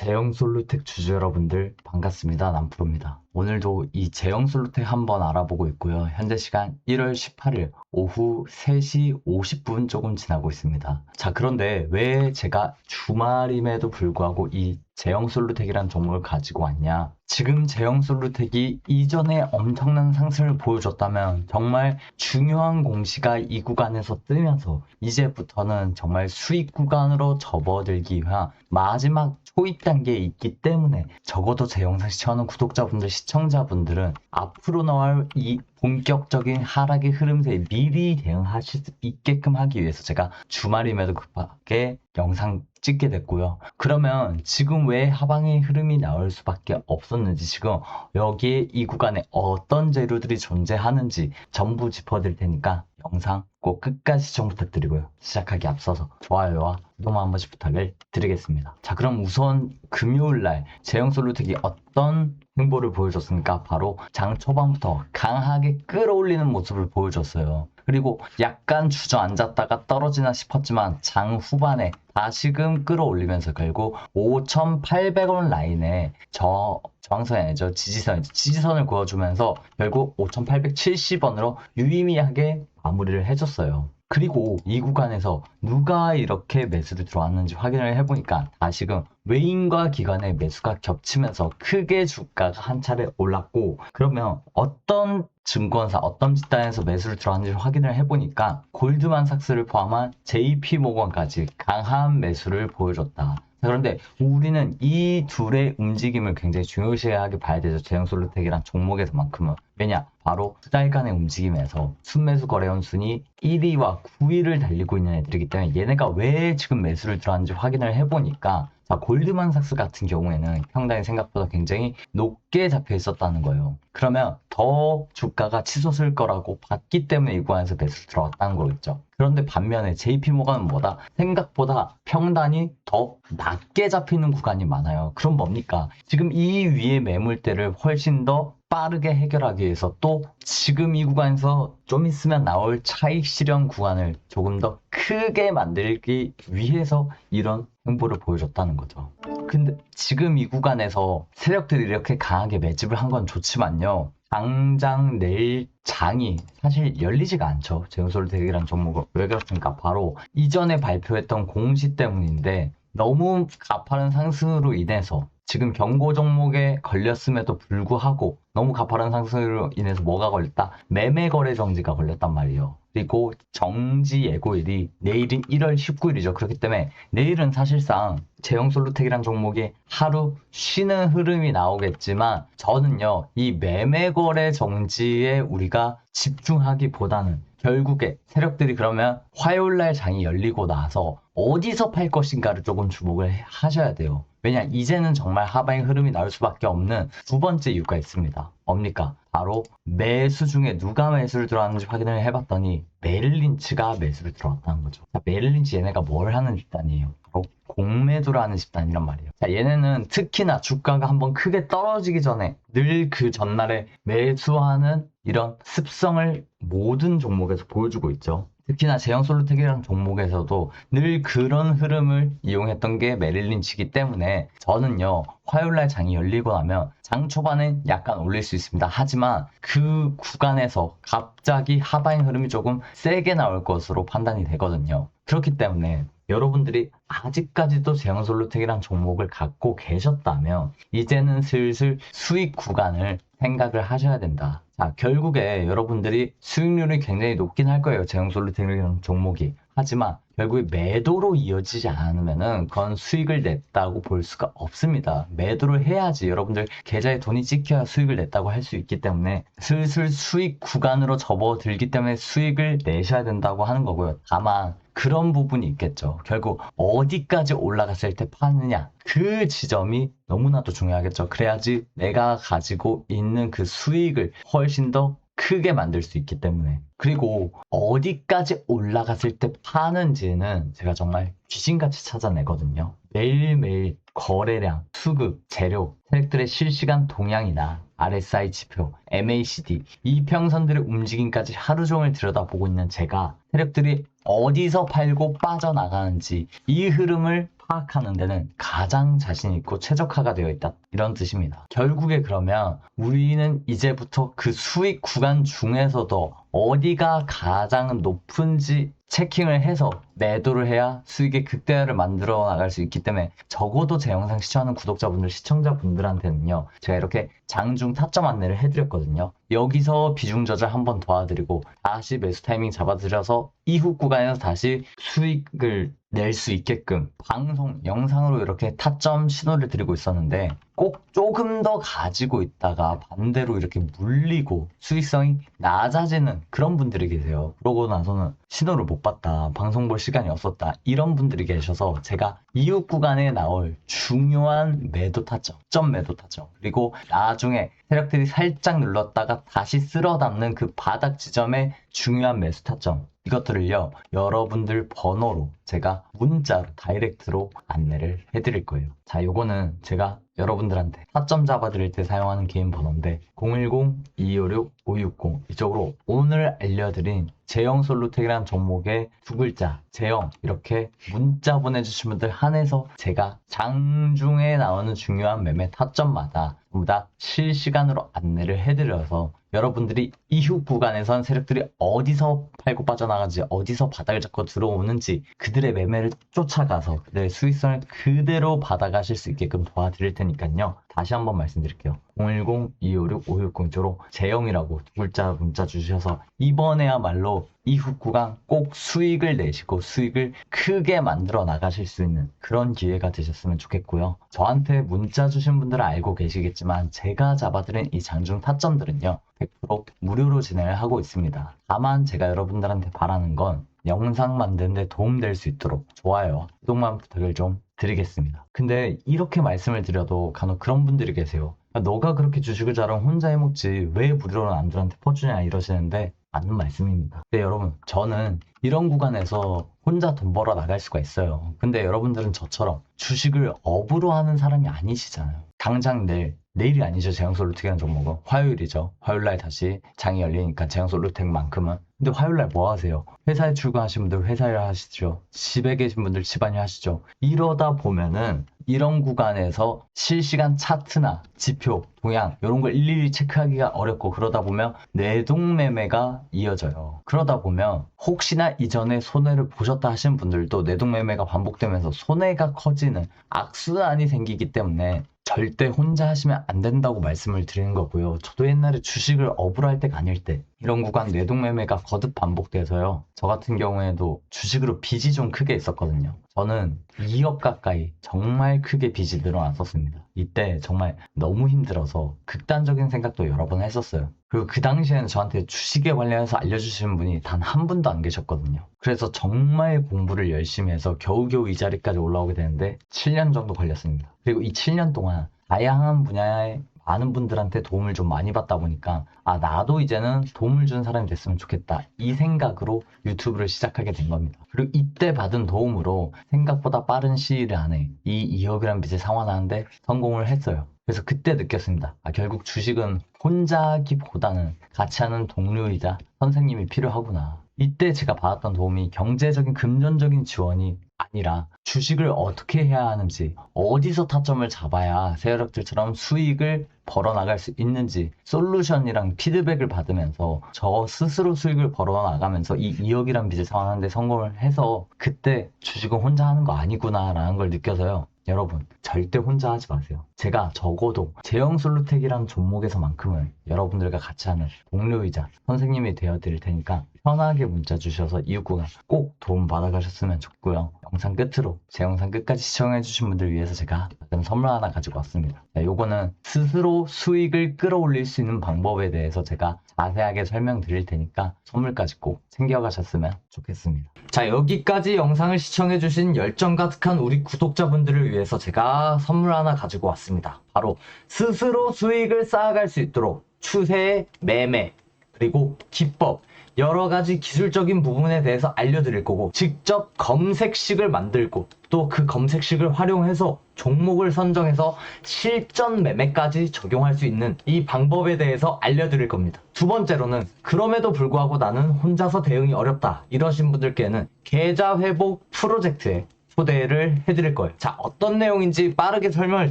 제형 솔루텍 주주 여러분들 반갑습니다. 남프로입니다. 오늘도 이 제형 솔루텍 한번 알아보고 있고요. 현재 시간 1월 18일 오후 3시 50분 조금 지나고 있습니다. 자, 그런데 왜 제가 주말임에도 불구하고 이 제형 솔루텍이란 종목을 가지고 왔냐? 지금 제형 솔루텍이 이전에 엄청난 상승을 보여줬다면 정말 중요한 공시가 이 구간에서 뜨면서 이제부터는 정말 수익 구간으로 접어들기 위한 마지막 초입 단계에 있기 때문에 적어도 제 영상 시청하는 구독자분들, 시청자분들은 앞으로 나올 이 본격적인 하락의 흐름세에 미리 대응하실 수 있게끔 하기 위해서 제가 주말임에도 급하게 영상 찍게 됐고요. 그러면 지금 왜 하방의 흐름이 나올 수밖에 없었는지 지금 여기에 이 구간에 어떤 재료들이 존재하는지 전부 짚어드릴 테니까 영상 꼭 끝까지 시청 부탁드리고요. 시작하기 앞서서 좋아요와 구독 한 번씩 부탁을 드리겠습니다. 자 그럼 우선 금요일날 제형솔루텍이 어떤 행보를 보여줬습니까? 바로 장 초반부터 강하게 끌어올리는 모습을 보여줬어요. 그리고 약간 주저앉았다가 떨어지나 싶었지만 장 후반에 다시금 끌어올리면서 결국 5,800원 라인에 저 저항선이 아니죠 지지선 지지선을 그어주면서 결국 5,870원으로 유의미하게 마무리를 해줬어요. 그리고 이 구간에서 누가 이렇게 매수를 들어왔는지 확인을 해보니까 다시금 외인과 기관의 매수가 겹치면서 크게 주가가 한 차례 올랐고 그러면 어떤 증권사 어떤 집단에서 매수를 들어왔는지 확인을 해보니까 골드만삭스를 포함한 JP모건까지 강한 매수를 보여줬다. 그런데 우리는 이 둘의 움직임을 굉장히 중요시하게 봐야 되죠. 제형솔루텍이란 종목에서만큼은. 왜냐? 바로 두 달간의 움직임에서 순매수 거래원 순위 1위와 9위를 달리고 있는 애들이기 때문에 얘네가 왜 지금 매수를 들어왔는지 확인을 해보니까 자, 골드만삭스 같은 경우에는 평단이 생각보다 굉장히 높게 잡혀 있었다는 거예요. 그러면 더 주가가 치솟을 거라고 봤기 때문에 이 구간에서 매수 들어왔다는 거겠죠. 그런데 반면에 JP모건은 뭐다? 생각보다 평단이 더 낮게 잡히는 구간이 많아요. 그럼 뭡니까? 지금 이 위에 매물대를 훨씬 더 빠르게 해결하기 위해서 또 지금 이 구간에서 좀 있으면 나올 차익 실현 구간을 조금 더 크게 만들기 위해서 이런 행보를 보여줬다는 거죠. 근데 지금 이 구간에서 세력들이 이렇게 강하게 매집을 한 건 좋지만 요. 당장 내일 장이 사실 열리지가 않죠. 제우솔텍이라는 종목을. 왜 그렇습니까? 바로 이전에 발표했던 공시 때문인데 너무 가파른 상승으로 인해서 지금 경고 종목에 걸렸음에도 불구하고 너무 가파른 상승으로 인해서 뭐가 걸렸다? 매매 거래 정지가 걸렸단 말이에요. 그리고 정지 예고일이 내일인 1월 19일이죠. 그렇기 때문에 내일은 사실상 제형솔루텍이란 종목이 하루 쉬는 흐름이 나오겠지만 저는요 이 매매 거래 정지에 우리가 집중하기보다는 결국에 세력들이 그러면 화요일 날 장이 열리고 나서 어디서 팔 것인가를 조금 주목을 하셔야 돼요. 왜냐 이제는 정말 하방의 흐름이 나올 수밖에 없는 두 번째 이유가 있습니다. 뭡니까? 바로 매수 중에 누가 매수를 들어왔는지 확인을 해봤더니 메릴린치가 매수를 들어왔다는 거죠. 자, 메릴린치 얘네가 뭘 하는 집단이에요? 바로 공매도를 하는 집단이란 말이에요. 자, 얘네는 특히나 주가가 한번 크게 떨어지기 전에 늘 그 전날에 매수하는 이런 습성을 모든 종목에서 보여주고 있죠. 특히나 제형 솔루텍이라는 종목에서도 늘 그런 흐름을 이용했던 게 메릴린치기 때문에 저는요 화요일날 장이 열리고 나면 장 초반엔 약간 올릴 수 있습니다. 하지만 그 구간에서 갑자기 하방의 흐름이 조금 세게 나올 것으로 판단이 되거든요. 그렇기 때문에 여러분들이 아직까지도 제형솔루텍이란 종목을 갖고 계셨다면 이제는 슬슬 수익 구간을 생각을 하셔야 된다. 자, 결국에 여러분들이 수익률이 굉장히 높긴 할 거예요. 제형솔루텍이라는 종목이. 하지만 결국에 매도로 이어지지 않으면은 그건 수익을 냈다고 볼 수가 없습니다. 매도를 해야지 여러분들 계좌에 돈이 찍혀야 수익을 냈다고 할 수 있기 때문에 슬슬 수익 구간으로 접어들기 때문에 수익을 내셔야 된다고 하는 거고요. 다만 그런 부분이 있겠죠. 결국 어디까지 올라갔을 때 파느냐 그 지점이 너무나도 중요하겠죠. 그래야지 내가 가지고 있는 그 수익을 훨씬 더 크게 만들 수 있기 때문에 그리고 어디까지 올라갔을 때 파는지는 제가 정말 귀신같이 찾아내거든요. 매일매일 거래량, 수급, 재료, 세력들의 실시간 동향이나 RSI 지표, MACD, 이 평선들의 움직임까지 하루 종일 들여다보고 있는 제가 세력들이 어디서 팔고 빠져나가는지 이 흐름을 파악하는 데는 가장 자신 있고 최적화가 되어 있다. 이런 뜻입니다. 결국에 그러면 우리는 이제부터 그 수익 구간 중에서도 어디가 가장 높은지 체킹을 해서 매도를 해야 수익의 극대화를 만들어 나갈 수 있기 때문에 적어도 제 영상 시청하는 구독 자분들, 시청자분들한테는요, 제가 이렇게 장중 타점 안내를 해드렸거든요. 여기서 비중 조절 한 번 도와드리고 다시 매수 타이밍 잡아드려서 이후 구간에서 다시 수익을 낼 수 있게끔 방송, 영상으로 이렇게 타점 신호를 드리고 있었는데 꼭 조금 더 가지고 있다가 반대로 이렇게 물리고 수익성이 낮아지는 그런 분들이 계세요. 그러고 나서는 신호를 못 봤다. 방송 볼 시간이 없었다. 이런 분들이 계셔서 제가 이후 구간에 나올 중요한 매도 타점, 점 매도 타점, 그리고 나중에 세력들이 살짝 눌렀다가 다시 쓸어 담는 그 바닥 지점의 중요한 매수 타점, 이것들을요, 여러분들 번호로 제가 문자로, 다이렉트로 안내를 해드릴 거예요. 자, 요거는 제가 여러분들한테 타점 잡아드릴 때 사용하는 개인 번호인데 010-256-560 이쪽으로 오늘 알려드린 제형 솔루텍이라는 종목의 두 글자 제형 이렇게 문자 보내주신 분들 한해서 제가 장중에 나오는 중요한 매매 타점마다 전부 다 실시간으로 안내를 해드려서 여러분들이 이후 구간에선 세력들이 어디서 팔고 빠져나가는지 어디서 바닥을 잡고 들어오는지 그들의 매매를 쫓아가서 그들의 수익성을 그대로 받아가실 수 있게끔 도와드릴 테니까요. 다시 한번 말씀드릴게요. 010-256-560조로 제형이라고 두 글자 문자 주셔서 이번에야말로 이후 구간 꼭 수익을 내시고 수익을 크게 만들어 나가실 수 있는 그런 기회가 되셨으면 좋겠고요. 저한테 문자 주신 분들은 알고 계시겠지만 제가 잡아드린 이 장중 타점들은요. 100% 무료로 진행을 하고 있습니다. 다만 제가 여러분들한테 바라는 건 영상 만드는데 도움될 수 있도록 좋아요, 구독만 부탁을 좀 드리겠습니다. 근데 이렇게 말씀을 드려도 간혹 그런 분들이 계세요. 야, 너가 그렇게 주식을 잘하면 혼자 해먹지 왜 무료로 남들한테 퍼주냐 이러시는데 맞는 말씀입니다. 근데 여러분 저는 이런 구간에서 혼자 돈 벌어 나갈 수가 있어요. 근데 여러분들은 저처럼 주식을 업으로 하는 사람이 아니시잖아요. 당장 내일 내일이 아니죠. 제형솔루텍이라는 종목은 화요일이죠. 화요일 날 다시 장이 열리니까 제형솔루텍만큼은 근데 화요일 날 뭐 하세요? 회사에 출근하신 분들 회사 일 하시죠. 집에 계신 분들 집안일 하시죠. 이러다 보면은 이런 구간에서 실시간 차트나 지표, 동향 이런 걸 일일이 체크하기가 어렵고 그러다 보면 내동매매가 이어져요. 그러다 보면 혹시나 이전에 손해를 보셨다 하시는 분들도 내동매매가 반복되면서 손해가 커지는 악순환이 생기기 때문에 절대 혼자 하시면 안 된다고 말씀을 드리는 거고요. 저도 옛날에 주식을 업으로 할 때가 아닐 때 이런 구간 뇌동매매가 거듭 반복돼서요. 저 같은 경우에도 주식으로 빚이 좀 크게 있었거든요. 저는 2억 가까이 정말 크게 빚이 늘어났었습니다. 이때 정말 너무 힘들어서 극단적인 생각도 여러 번 했었어요. 그리고 그 당시에는 저한테 주식에 관련해서 알려주시는 분이 단 한 분도 안 계셨거든요. 그래서 정말 공부를 열심히 해서 겨우겨우 이 자리까지 올라오게 되는데 7년 정도 걸렸습니다. 그리고 이 7년 동안 다양한 분야의 많은 분들한테 도움을 좀 많이 받다 보니까 아 나도 이제는 도움을 주는 사람이 됐으면 좋겠다. 이 생각으로 유튜브를 시작하게 된 겁니다. 그리고 이때 받은 도움으로 생각보다 빠른 시일 안에 이 2억이라는 빚을 상환하는데 성공을 했어요. 그래서 그때 느꼈습니다. 아 결국 주식은 혼자 하기보다는 같이 하는 동료이자 선생님이 필요하구나. 이때 제가 받았던 도움이 경제적인 금전적인 지원이 아니라 주식을 어떻게 해야 하는지 어디서 타점을 잡아야 세력들처럼 수익을 벌어나갈 수 있는지 솔루션이랑 피드백을 받으면서 저 스스로 수익을 벌어나가면서 이 2억이란 빚을 상환하는데 성공을 해서 그때 주식은 혼자 하는 거 아니구나 라는 걸 느껴서요 여러분 절대 혼자 하지 마세요. 제가 적어도 제형 솔루텍이라는 종목에서만큼은 여러분들과 같이 하는 동료이자 선생님이 되어 드릴 테니까 편하게 문자 주셔서 이웃구가 꼭 도움 받아가셨으면 좋고요. 영상 끝으로 제 영상 끝까지 시청해 주신 분들 위해서 제가 선물 하나 가지고 왔습니다. 네, 요거는 스스로 수익을 끌어올릴 수 있는 방법에 대해서 제가 자세하게 설명드릴 테니까 선물까지 꼭 챙겨가셨으면 좋겠습니다. 자 여기까지 영상을 시청해주신 열정 가득한 우리 구독자분들을 위해서 제가 선물 하나 가지고 왔습니다. 바로 스스로 수익을 쌓아갈 수 있도록 추세, 매매, 그리고 기법 여러 가지 기술적인 부분에 대해서 알려드릴 거고 직접 검색식을 만들고 또 그 검색식을 활용해서 종목을 선정해서 실전 매매까지 적용할 수 있는 이 방법에 대해서 알려드릴 겁니다. 두 번째로는 그럼에도 불구하고 나는 혼자서 대응이 어렵다 이러신 분들께는 계좌 회복 프로젝트에 초대를 해드릴 거예요. 자, 어떤 내용인지 빠르게 설명을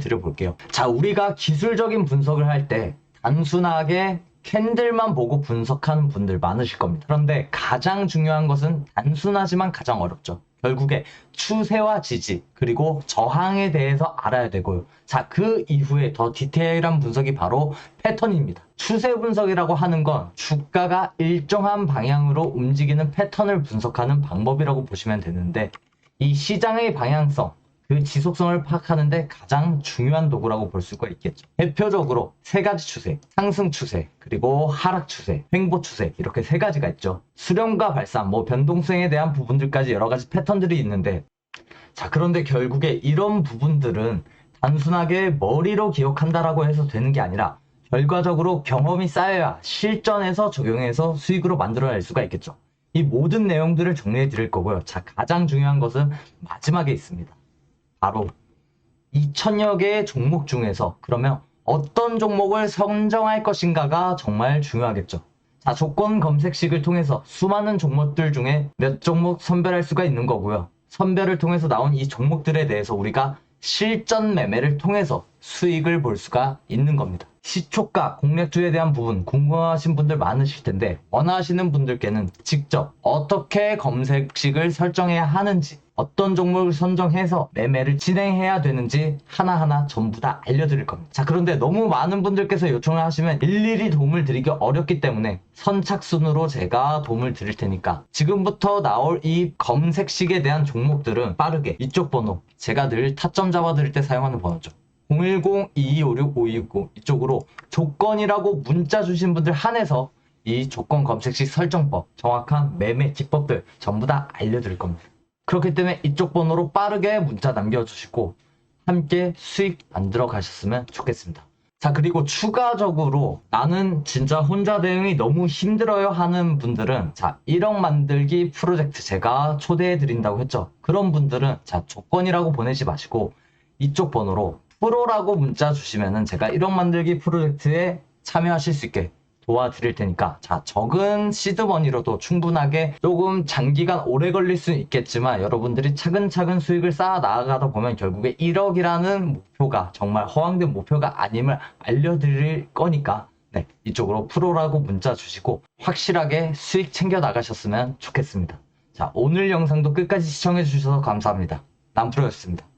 드려볼게요. 자, 우리가 기술적인 분석을 할 때 단순하게 캔들만 보고 분석하는 분들 많으실 겁니다. 그런데 가장 중요한 것은 단순하지만 가장 어렵죠. 결국에 추세와 지지 그리고 저항에 대해서 알아야 되고요. 자, 그 이후에 더 디테일한 분석이 바로 패턴입니다. 추세 분석이라고 하는 건 주가가 일정한 방향으로 움직이는 패턴을 분석하는 방법이라고 보시면 되는데 이 시장의 방향성, 그 지속성을 파악하는데 가장 중요한 도구라고 볼 수가 있겠죠. 대표적으로 세 가지 추세, 상승 추세, 그리고 하락 추세, 횡보 추세 이렇게 세 가지가 있죠. 수렴과 발산, 뭐 변동성에 대한 부분들까지 여러 가지 패턴들이 있는데 자 그런데 결국에 이런 부분들은 단순하게 머리로 기억한다라고 해서 되는 게 아니라 결과적으로 경험이 쌓여야 실전에서 적용해서 수익으로 만들어낼 수가 있겠죠. 이 모든 내용들을 정리해 드릴 거고요. 자, 가장 중요한 것은 마지막에 있습니다. 바로 2000여 개의 종목 중에서 그러면 어떤 종목을 선정할 것인가가 정말 중요하겠죠. 자, 조건 검색식을 통해서 수많은 종목들 중에 몇 종목 선별할 수가 있는 거고요. 선별을 통해서 나온 이 종목들에 대해서 우리가 실전 매매를 통해서 수익을 볼 수가 있는 겁니다. 시초가, 공략주에 대한 부분 궁금하신 분들 많으실 텐데 원하시는 분들께는 직접 어떻게 검색식을 설정해야 하는지 어떤 종목을 선정해서 매매를 진행해야 되는지 하나하나 전부 다 알려드릴 겁니다. 자, 그런데 너무 많은 분들께서 요청을 하시면 일일이 도움을 드리기 어렵기 때문에 선착순으로 제가 도움을 드릴 테니까 지금부터 나올 이 검색식에 대한 종목들은 빠르게 이쪽 번호 제가 늘 타점 잡아드릴 때 사용하는 번호죠. 010-2256-5260 이쪽으로 조건이라고 문자 주신 분들 한해서 이 조건 검색식 설정법, 정확한 매매 기법들 전부 다 알려드릴 겁니다. 그렇기 때문에 이쪽 번호로 빠르게 문자 남겨주시고 함께 수익 만들어 가셨으면 좋겠습니다. 자, 그리고 추가적으로 나는 진짜 혼자 대응이 너무 힘들어요 하는 분들은 자, 1억 만들기 프로젝트 제가 초대해 드린다고 했죠. 그런 분들은 자, 조건이라고 보내지 마시고 이쪽 번호로 프로라고 문자 주시면은 제가 1억 만들기 프로젝트에 참여하실 수 있게 도와드릴 테니까 자 적은 시드머니로도 충분하게 조금 장기간 오래 걸릴 수 있겠지만 여러분들이 차근차근 수익을 쌓아 나아가다 보면 결국에 1억이라는 목표가 정말 허황된 목표가 아님을 알려드릴 거니까 네 이쪽으로 프로라고 문자 주시고 확실하게 수익 챙겨 나가셨으면 좋겠습니다. 자 오늘 영상도 끝까지 시청해 주셔서 감사합니다. 남프로였습니다